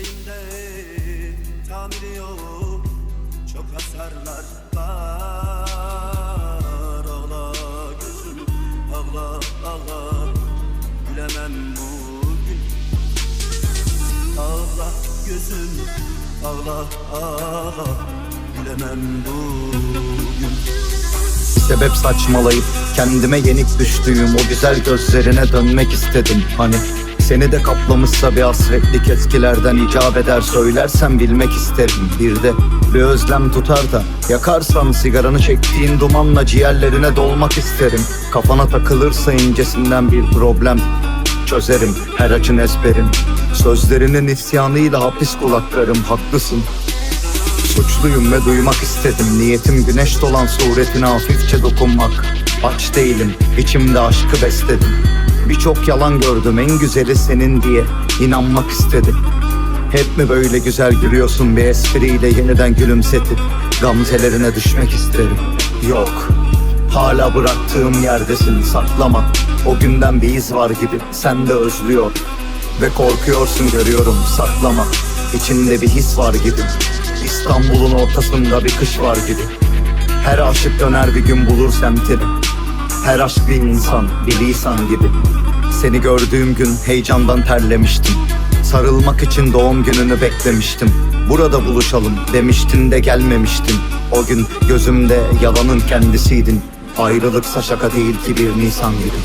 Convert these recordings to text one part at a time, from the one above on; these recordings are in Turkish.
Yüreğimde tamiri yok. Çok hasarlar var. Ağla gözüm ağla ağla. Gülemem bugün. Ağla gözüm ağla ağla. Gülemem bugün. Sebep saçmalayıp kendime yenik düştüğüm o güzel gözlerine dönmek istedim. Hani seni de kaplamışsa bir hasretlik eskilerden icap eder söylersen bilmek isterim. Bir de bir özlem tutar da yakarsan sigaranı çektiğin dumanla ciğerlerine dolmak isterim. Kafana takılırsa incesinden bir problem çözerim her açın ezberim Sözlerinin isyanıyla hapis kulaklarım haklısın. Suçluyum ve duymak istedim Niyetim güneş dolan suretine hafifçe dokunmak. Aç değilim, içimde aşkı besledim Birçok yalan gördüm en güzeli senin diye inanmak istedim. Hep mi böyle güzel gülüyorsun bir espriyle yeniden gülümsetip Gamzelerine düşmek isterim Yok, hala bıraktığım yerdesin saklama. O günden bir iz var gibi sen de özlüyor. Ve korkuyorsun görüyorum saklama. İçinde bir his var gibi. İstanbul'un ortasında bir kış var gibi. Her aşık döner bir gün bulur semtini. Her aşk bir insan, bir lisan gibi Seni gördüğüm gün heyecandan terlemiştim. Sarılmak için doğum gününü beklemiştim. Burada buluşalım demiştin de gelmemiştin. O gün gözümde yalanın kendisiydin. Ayrılıksa şaka değil ki bir nisan gibi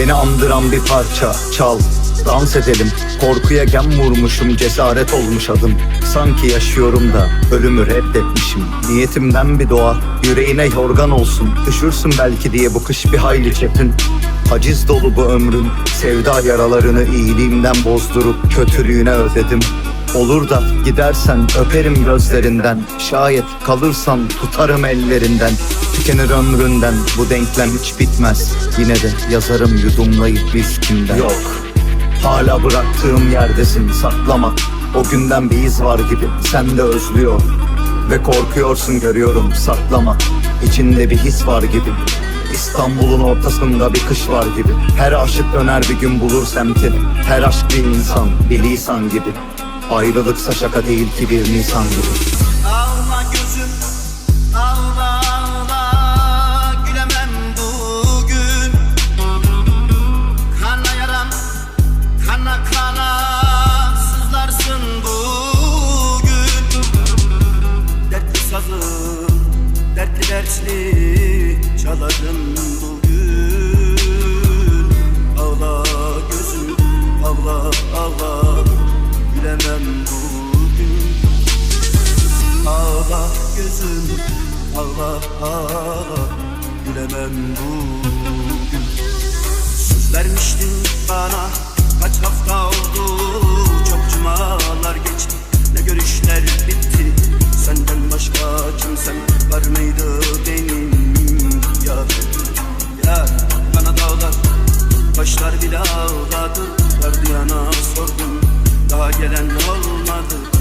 Beni andıran bir parça çal. Dans edelim. Korkuya gem vurmuşum cesaret olmuş adım. Sanki yaşıyorum da ölümü reddetmişim. Niyetimden bir doğa yüreğine yorgan olsun. Üşürsün belki diye bu kış bir hayli çetin. Haciz dolu bu ömrüm Sevda yaralarını iyiliğimden bozdurup kötülüğüne ödedim Olur da gidersen öperim gözlerinden. Şayet kalırsan tutarım ellerinden. Tükenir ömründen bu denklem hiç bitmez. Yine de yazarım yudumlayıp viskimden Yok. Hala bıraktığım yerdesin saklama. O günden bir iz var gibi sen de özlüyor. Ve korkuyorsun görüyorum saklama. İçinde bir his var gibi. İstanbul'un ortasında bir kış var gibi. Her aşık döner bir gün bulur semtini Her aşk bir insan, bir lisan gibi Ayrılıksa şaka değil ki bir nisan gibi Ağla gözüm, ağla ağla. Gülemem bugün. Kana yaram, bugün. Dertli sazım, dertli dertli bugün. Ağla gözüm, ağla ağla Gülemem bugün. Ağla gözüm ağla ağla. Gülemem bugün. Söz vermiştin bana kaç hafta oldu gelen olmadı.